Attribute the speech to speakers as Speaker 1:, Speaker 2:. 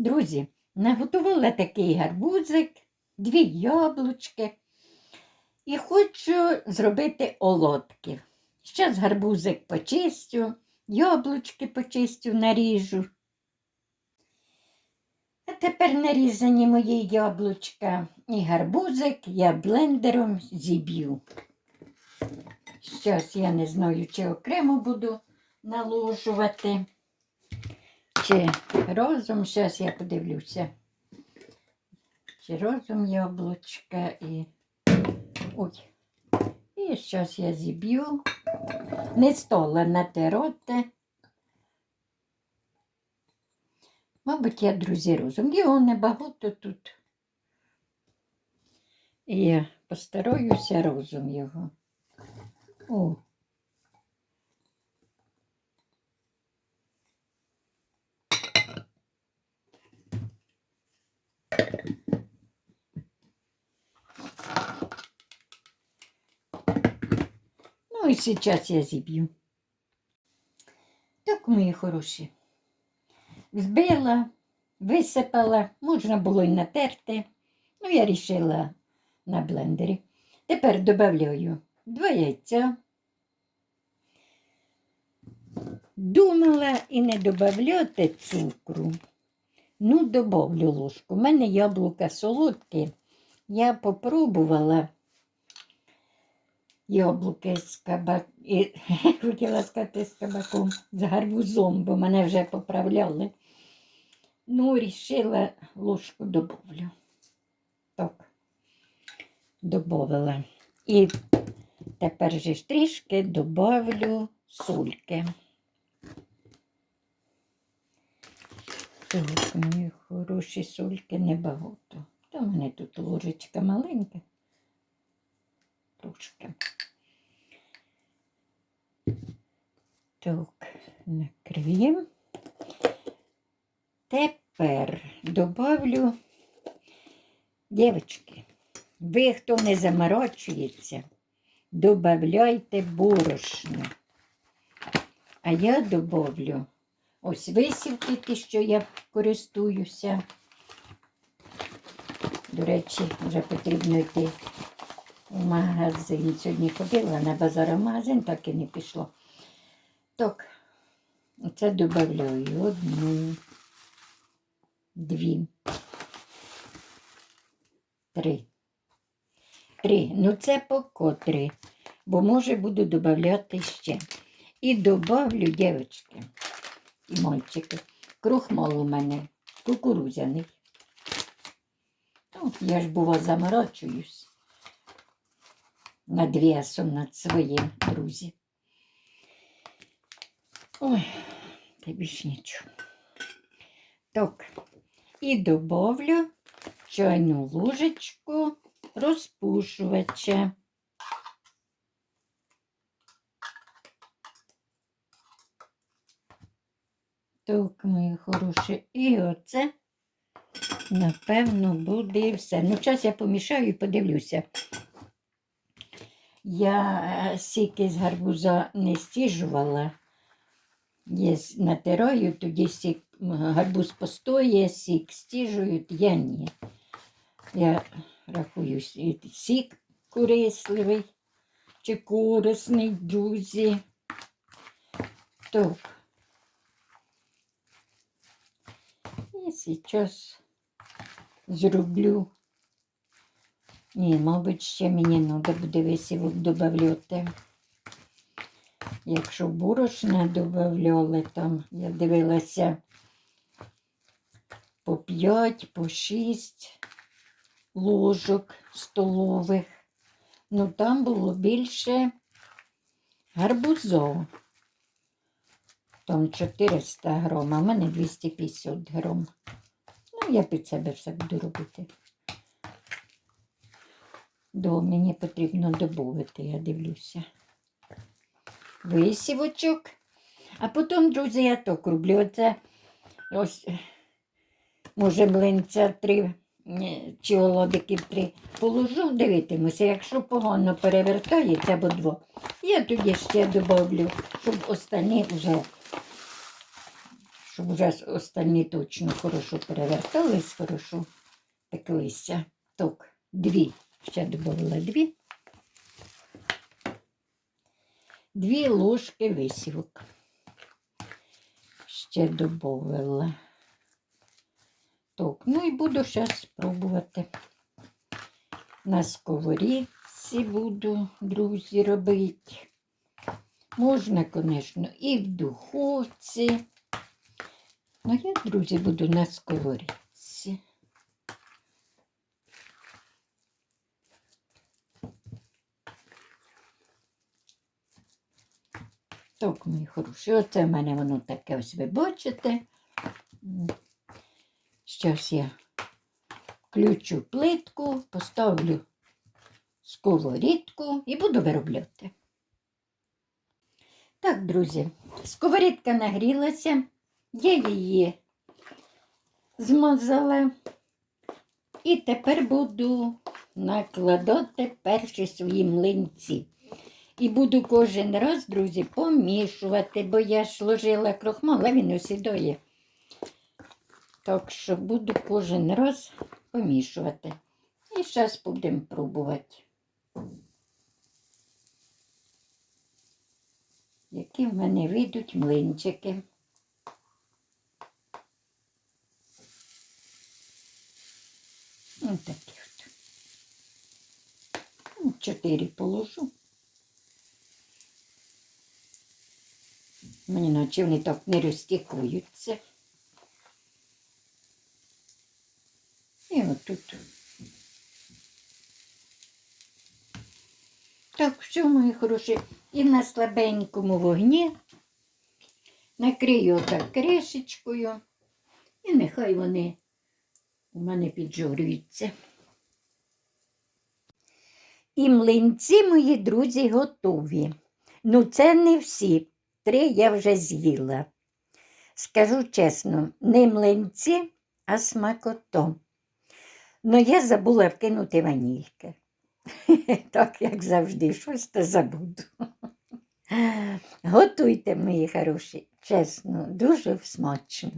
Speaker 1: Друзі, наготувала такий гарбузик, дві яблучки і хочу зробити олодки. Зараз гарбузик почистю, яблучки почистю, наріжу. А тепер нарізані мої яблучка і гарбузик я блендером зіб'ю. Зараз я не знаю, чи окремо буду наложувати, чи розум. Зараз я подивлюся. Чи розум яблучка і. Ой. І зараз я зіб'ю. Не стола натероте. Мабуть, я, друзі, розум. Його небагато тут. І я постараюся розум його. О. Ну і зараз я зіб'ю. Так, мої хороші. Збила, висипала, можна було й натерти. Ну, я рішила на блендері. Тепер додаю два яйця. Думала і не додавати цукру. Ну, добавлю ложку. У мене яблука солодкі. Я попробувала яблуки з кабак... і, хотіла сказати з кабаком, з гарбузом, бо мене вже поправляли. Ну, рішила ложку добавлю. Так, добавила. І тепер же трішки добавлю сольки. Так, мої хороші сольки небагато. Та в мене тут ложечка маленька. Трошки. Так, накриємо. Тепер добавлю, дівчатки, ви, хто не заморочується, добавляйте борошно. А я добавлю ось висівки, ті, що я користуюся. До речі, вже потрібно йти в магазин. Сьогодні ходила на базар в магазин, так і не пішло. Так, оце додаю одну, дві, три. Три. Ну це поки три, бо може буду додати ще. І добавлю, дівчатки і мальчики, крохмал у мене кукурузяний. Ну, я ж бува заморачуюсь над весом, над своїм, друзі. Ой, та більш нічого. Так, і добавлю чайну ложечку розпушувача. Так, мої хороші, і оце, напевно, буде все. Ну, час я помішаю і подивлюся. Я е, сіки з гарбуза не стіжувала. Я натираю, тоді сік, гарбуз постоє, сік стіжують, я ні. Я рахую, сік корисливий чи корисний, друзі. Так. І зараз зроблю. Ні, мабуть, ще мені треба буде висівок додати. Якщо борошна додавали, там я дивилася по 5, по 6 ложок столових. Ну там було більше гарбузу. Там 400 грам, а в мене 250 грам. Ну, я під себе все буду робити. До мені потрібно добавити, я дивлюся. Висівочок. А потім, друзі, я так роблю. Оце ось, може, млинця три чи олодиків три положу, дивитимуся. Якщо погано перевертається або два, я тоді ще добавлю, щоб останні вже щоб вже останні точно хорошо перевертались, хорошо пеклися. Так, дві. Ще додала дві. Дві ложки висівок. Ще додала. Так, ну і буду зараз спробувати. На сковорідці буду, друзі, робити. Можна, звісно, і в духовці. Ну, я, друзі, буду на сковорідці. Так, мої хороші, оце в мене воно таке ось ви бачите. Зараз я включу плитку, поставлю сковорідку і буду виробляти. Так, друзі, сковорідка нагрілася, я її змазала. І тепер буду накладати перші свої млинці. І буду кожен раз, друзі, помішувати, бо я ж ложила крохмал, а він осідає. Так що буду кожен раз помішувати. І зараз будемо пробувати. Які в мене вийдуть млинчики. Ось такі от. Ну, Чотири положу. Мені наче вони так не розтікуються. І отут. Так, все, мої хороші. І на слабенькому вогні накрию отак кришечкою. І нехай вони у мене піджорюються. І млинці, мої друзі, готові. Ну, це не всі. Три я вже з'їла. Скажу чесно, не млинці, а смакото. Ну, я забула вкинути ванільки. Так, як завжди, щось то забуду. Готуйте, мої хороші, чесно, дуже смачно.